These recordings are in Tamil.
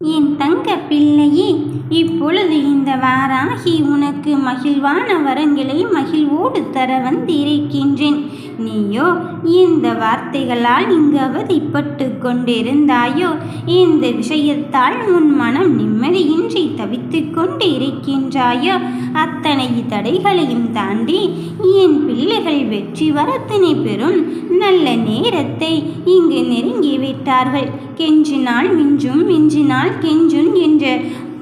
என் தங்க பிள்ளையே இப்பொழுது இந்த வாராகி உனக்கு மகிழ்வான வரங்களை மகிழ்வோடு தர வந்திருக்கின்றேன். நீயோ இந்த வார்த்தைகளால் இங்கு அவதிப்பட்டு கொண்டிருந்தாயோ? இந்த விஷயத்தால் உன் மனம் நிம்மதியின்றி தவித்து கொண்டு இருக்கின்றாயோ அத்தனை தடைகளையும் தாண்டி என் பிள்ளைகள் வெற்றி வரத்தினை பெறும் நல்ல நேரத்தை இங்கு நெருங்கிவிட்டார்கள். கெஞ்சினால் மிஞ்சும் மிஞ்சினால் கெஞ்சும் என்ற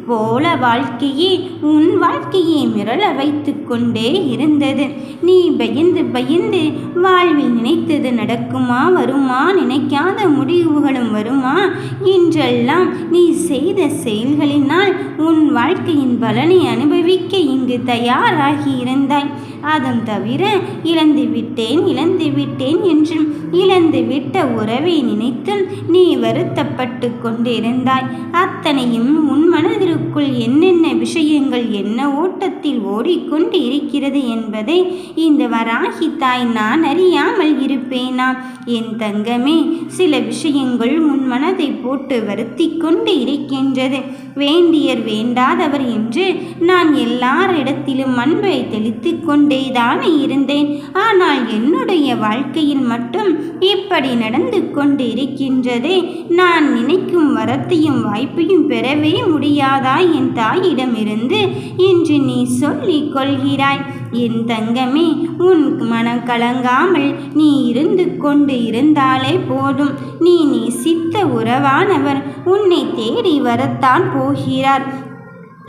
போல வாழ்க்கையே உன் வாழ்க்கையை மிரள வைத்து கொண்டே இருந்தது. நீ பயந்து பயந்து வாழ்வில் நினைத்தது நடக்குமா வருமா நினைக்காத முடிவுகளும் வருமா? என்றெல்லாம் நீ செய்த செயல்களினால் உன் வாழ்க்கையின் பலனை அனுபவிக்க இங்கு தயாராகி இருந்தாய். அதன் தவிர இழந்து விட்டேன் இழந்து விட்டேன் என்றும் இழந்து விட்ட உறவை நினைத்தும் நீ வருத்தப்பட்டு கொண்டிருந்தாய். அத்தனையும் உன் மனதிற்குள் என்னென்ன விஷயங்கள் என்ன ஓட்டத்தில் ஓடிக்கொண்டு இருக்கிறது என்பதை இந்த வராகி தாய் நான் அறியாமல் இருப்பேனா? என் தங்கமே சில விஷயங்கள் உன் மனதை போட்டு வருத்தி கொண்டு இருக்கின்றது. வேண்டியர் வேண்டாதவர் என்று நான் எல்லாரிடத்திலும் அன்பை தெளித்து கொண்டேதானே இருந்தேன். ஆனால் என்னுடைய வாழ்க்கையில் மட்டும் இப்படி நடந்து கொண்டு இருக்கின்றதே நான் நினைக்கும் வரத்தையும் வாய்ப்பையும் பெறவே முடியாதா என் தாயிடமிருந்து? என்று நீ சொல்லிக் கொள்கிறாய். என் தங்கமே உன் மனம் கலங்காமல் நீ இருந்து கொண்டு இருந்தாலே போதும். நீ நேசித்த உறவானவர் உன்னை தேடி வரத்தான் போகிறார்.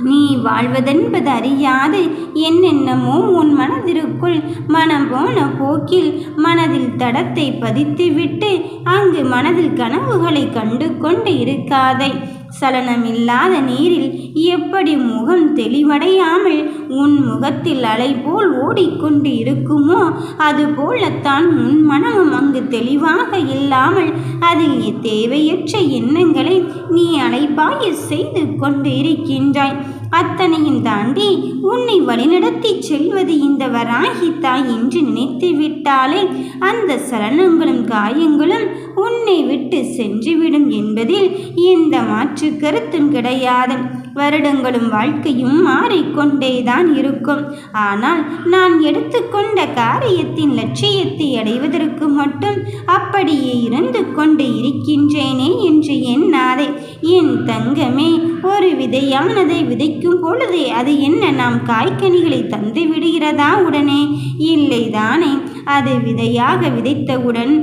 நீ வாழ்வதென்பது அறியாது என்னென்னமோ உன் மனதிற்குள் மனம் போன போக்கில் மனதில் தடத்தை பதித்துவிட்டு அங்கு மனதில் கனவுகளை கண்டு கொண்டு இருக்காதே. சலனமில்லாத நீரில் எப்படி முகம் தெளிவடையாமல் உன் முகத்தில் அலை போல் ஓடிக்கொண்டு இருக்குமோ அதுபோலத்தான் உன் மனமும் அங்கு தெளிவாக இல்லாமல் அதில் தேவையற்ற எண்ணங்களை நீ அலைபாய செய்து கொண்டு இருக்கின்றாய். அத்தனையும் தாண்டி உன்னை வழிநடத்தி செல்வது இந்த வராகி தாய் என்று நினைத்து விட்டாலே அந்த சலனங்களும் காயங்களும் உன்னை விட்டு சென்றுவிடும் என்பதில் எந்த மாற்று கருத்தும் கிடையாது. வருடங்களும் வாழ்க்கையும் மாறிக்கொண்டேதான் இருக்கும். ஆனால் நான் எடுத்துக்கொண்ட காரியத்தின் லட்சியத்தை அடைவதற்கு மட்டும் அப்படியே இருந்து கொண்டு இருக்கின்றேனே என்று எண்ணாதே. என் தங்கமே ஒரு விதையானதை விதைக்கும் பொழுதே அது என்ன நாம் காய்கனிகளை தந்து விடுகிறதா உடனே? இல்லைதானே. அது விதையாக விதைத்தவுடன்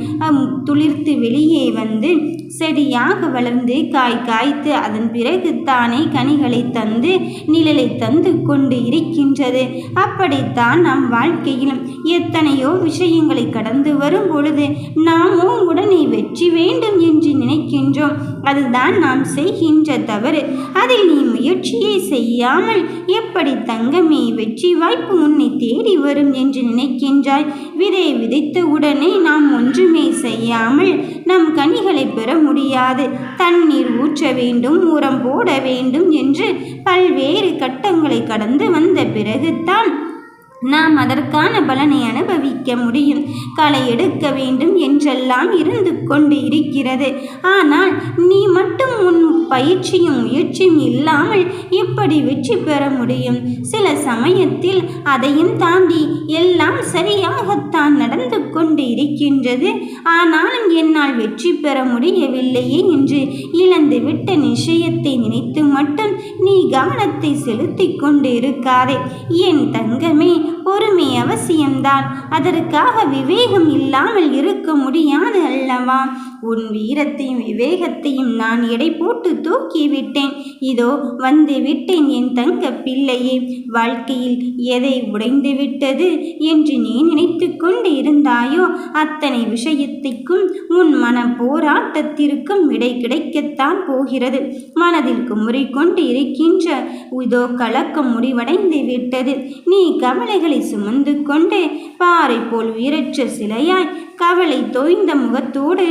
துளிர்த்து வெளியே வந்து செடியாக வளர்ந்து காய் காய்த்து அதன் பிறகு தானே கனிகளை தந்து நிழலை தந்து கொண்டு இருக்கின்றது. அப்படித்தான் நம் வாழ்க்கையிலும் எத்தனையோ விஷயங்களை கடந்து வரும் பொழுது நாமோ உடனே வெற்றி வேண்டும் என்று நினைக்கின்றோம். அதுதான் நாம் செய்கின்ற தவறு. அதில் நீ முயற்சியை செய்யாமல் எப்படி தங்கமே வெற்றி வாய்ப்பு உன்னை தேடி வரும் என்று நினைக்கின்றாய்? விதை விதைத்த உடனே நாம் ஒன்றுமே செய்யாமல் நம் கனிகளை பெற முடியாது. தண்ணீர் ஊற்ற வேண்டும் உரம் போட வேண்டும் என்று பல்வேறு கட்டங்களை கடந்து வந்த பிறகுதான் நாம் அதற்கான பலனை அனுபவிக்க முடியும். களை எடுக்க வேண்டும் என்றெல்லாம் இருந்து கொண்டு இருக்கிறது. ஆனால் நீ மட்டும் உன் பயிற்சியும் முயற்சியும் இல்லாமல் எப்படி வெற்றி பெற முடியும். சில சமயத்தில் அதையும் தாண்டி எல்லாம் சரியாகத்தான் நடந்து கொண்டு இருக்கின்றது. ஆனாலும் என்னால் வெற்றி பெற முடியவில்லையே என்று இழந்து விட்ட நிச்சயத்தை நினைத்து மட்டும் நீ கவனத்தை செலுத்தி கொண்டு இருக்காதே என் தங்கமே பொறுமை அவசியம்தான். அதற்காக விவேகம் இல்லாமல் இருக்க முடியாது அல்லவா? உன் வீரத்தையும் விவேகத்தையும் நான் எடை போட்டு தூக்கிவிட்டேன் இதோ வந்து விட்டேன் என் தங்க பிள்ளையே. வாழ்க்கையில் எதை உடைந்து விட்டது என்று நீ நினைத்து கொண்டு இருந்தாயோ? அத்தனை விஷயத்திற்கும் உன் மன போராட்டத்திற்கும் விடை கிடைக்கத்தான் போகிறது. மனதில் குமுறி கொண்டு இருக்கின்ற இதோ கலக்கம் முடிவடைந்து விட்டது. நீ கவலைகளை சுமந்து கொண்டு பாறை போல் உயிரற்ற சிலையாய் கவலை தோய்ந்த முகத்தோடு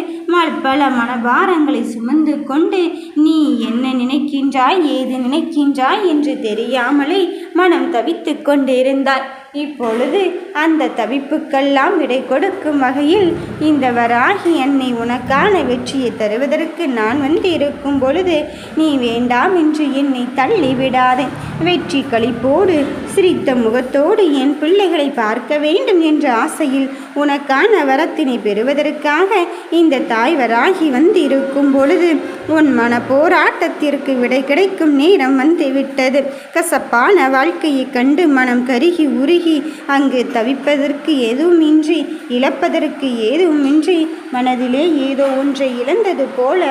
பல மனபாரங்களை சுமந்து கொண்டு நீ என்ன நினைக்கின்றாய்? ஏது நினைக்கின்றாய்? என்று தெரியாமலே மனம் தவித்து கொண்டிருந்தாய் இப்பொழுது அந்த தவிப்புக்கெல்லாம் விடை கொடுக்கும் வகையில் இந்த வராகி என்னை உனக்கான வெற்றியை தருவதற்கு நான் வந்து இருக்கும் பொழுது நீ வேண்டாம் என்று என்னை தள்ளி விடாதே. வெற்றி களிப்போடு சிரித்த முகத்தோடு என் பிள்ளைகளை பார்க்க வேண்டும் என்ற ஆசையில் உனக்கான வரத்தினை பெறுவதற்காக இந்த தாய்வராகி வந்திருக்கும் வந்து இருக்கும் பொழுது உன் மன போராட்டத்திற்கு விடை கிடைக்கும் நேரம் வந்து விட்டது கசப்பான வாழ்க்கையை கண்டு மனம் கருகி உருகி அங்கு தவிப்பதற்கு எதுவுமின்றி இழப்பதற்கு ஏதுமின்றி மனதிலே ஏதோ ஒன்றை இழந்தது போல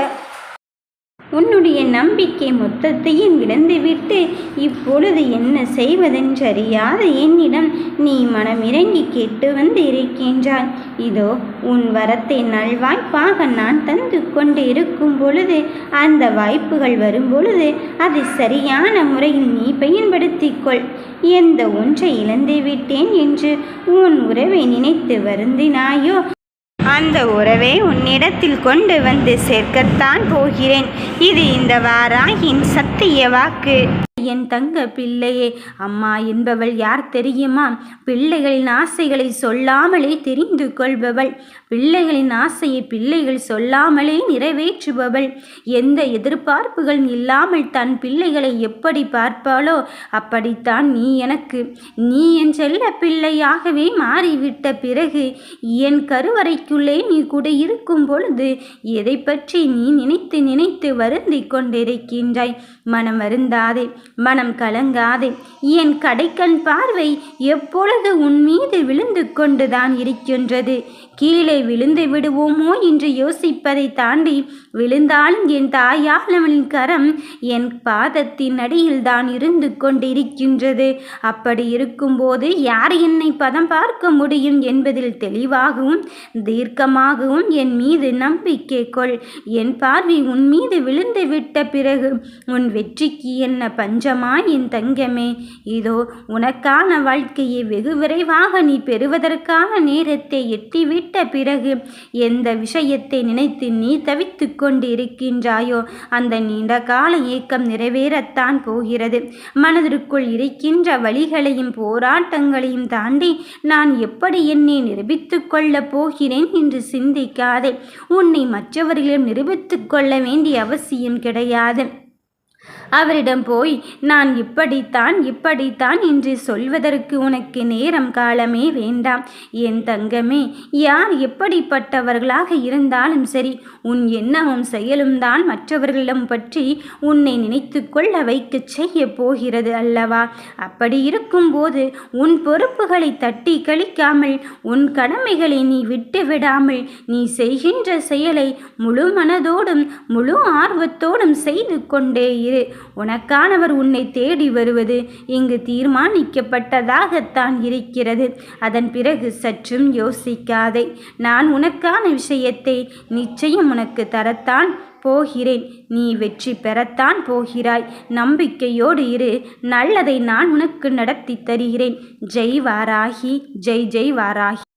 உன்னுடைய நம்பிக்கை மொத்தத்தையும் இழந்துவிட்டு இப்பொழுது என்ன செய்வதென்றறியாத என்னிடம் நீ மனமிறங்கி கேட்டு வந்து இருக்கின்றாய். இதோ உன் வரத்தை நல்வாய்ப்பாக நான் தந்து கொண்டு இருக்கும் பொழுது அந்த வாய்ப்புகள் வரும் பொழுது அதை சரியான முறையில் நீ பயன்படுத்திக்கொள். எந்த ஒன்றை இழந்து விட்டேன் என்று உன் உறவை நினைத்து வருந்தினாயோ அந்த உறவை உன்னிடத்தில் கொண்டு வந்து சேர்க்கத்தான் போகிறேன். இது இந்த வாராயின் சத்திய வாக்கு. என் தங்க பிள்ளையே. அம்மா என்பவள் யார் தெரியுமா? பிள்ளைகளின் ஆசைகளை சொல்லாமலே தெரிந்து கொள்பவள். பிள்ளைகளின் ஆசையை பிள்ளைகள் சொல்லாமலே நிறைவேற்றுபவள். எந்த எதிர்பார்ப்புகள் இல்லாமல் தன் பிள்ளைகளை எப்படி பார்ப்பாளோ அப்படித்தான் நீ எனக்கு. நீ என் செல்ல பிள்ளையாகவே மாறிவிட்ட பிறகு என் கருவறைக்குள்ளே நீ கூட இருக்கும் பொழுது எதை பற்றி நீ நினைத்து நினைத்து வருந்தி கொண்டிருக்கின்றாய்? மனம் வருந்தாதே. மனம் கலங்காதே. என் கடைக்கண் பார்வை எப்பொழுது உன் மீது விழுந்து கொண்டுதான் இருக்கின்றது? கீழே விழுந்து விடுவோமோ என்று யோசிப்பதை தாண்டி விழுந்தாலும் என் தாயாளவனின் கரம் என் பாதத்தின் அடியில் தான் இருந்து கொண்டிருக்கின்றது. அப்படி இருக்கும்போது யார் என்னை பதம் பார்க்க முடியும் என்பதில் தெளிவாகவும் தீர்க்கமாகவும் என் மீது நம்பிக்கை கொள். என் பார்வை உன் மீது விழுந்து விட்ட பிறகு உன் வெற்றிக்கு என்ன பஞ்சமா என் தங்கமே. இதோ உனக்கான வாழ்க்கையை வெகு விரைவாக நீ பெறுவதற்கான நேரத்தை எட்டிவிட்ட விட்ட பிறகு எந்த விஷயத்தை நினைத்து நீ தவித்து கொண்டிருக்கின்றாயோ? அந்த நீண்ட கால ஏக்கம் நிறைவேறத்தான் போகிறது. மனதிற்குள் இருக்கின்ற வழிகளையும் போராட்டங்களையும் தாண்டி நான் எப்படி என்னை நிரூபித்துக் கொள்ளப் போகிறேன் என்று சிந்திக்காதே. உன்னை மற்றவர்களிடம் நிரூபித்துக் கொள்ள வேண்டிய அவசியம் கிடையாது. அவரிடம் போய் நான் இப்படித்தான் இப்படித்தான் என்று சொல்வதற்கு உனக்கு நேரம் காலமே வேண்டாம். என் தங்கமே யார் எப்படிப்பட்டவர்களாக இருந்தாலும் சரி உன் எண்ணமும் செயலும் தான் மற்றவர்களிடம் பற்றி உன்னை நினைத்து கொள்ள வைக்க செய்ய போகிறது அல்லவா? அப்படி இருக்கும்போது உன் பொறுப்புகளை தட்டி கழிக்காமல் உன் கடமைகளை நீ விட்டு விடாமல் நீ செய்கின்ற செயலை முழு மனதோடும் முழு ஆர்வத்தோடும் செய்து கொண்டே இரு. உனக்கானவர் உன்னை தேடி வருவது இங்கு தீர்மானிக்கப்பட்டதாகத்தான் இருக்கிறது. அதன் பிறகு சற்றும் யோசிக்காதே. நான் உனக்கான விஷயத்தை நிச்சயம் உனக்கு தரத்தான் போகிறேன். நீ வெற்றி பெறத்தான் போகிறாய். நம்பிக்கையோடு இரு. நல்லதை நான் உனக்கு நடத்தி தருகிறேன். ஜெய் வாராகி ஜெய் ஜெய் வாராகி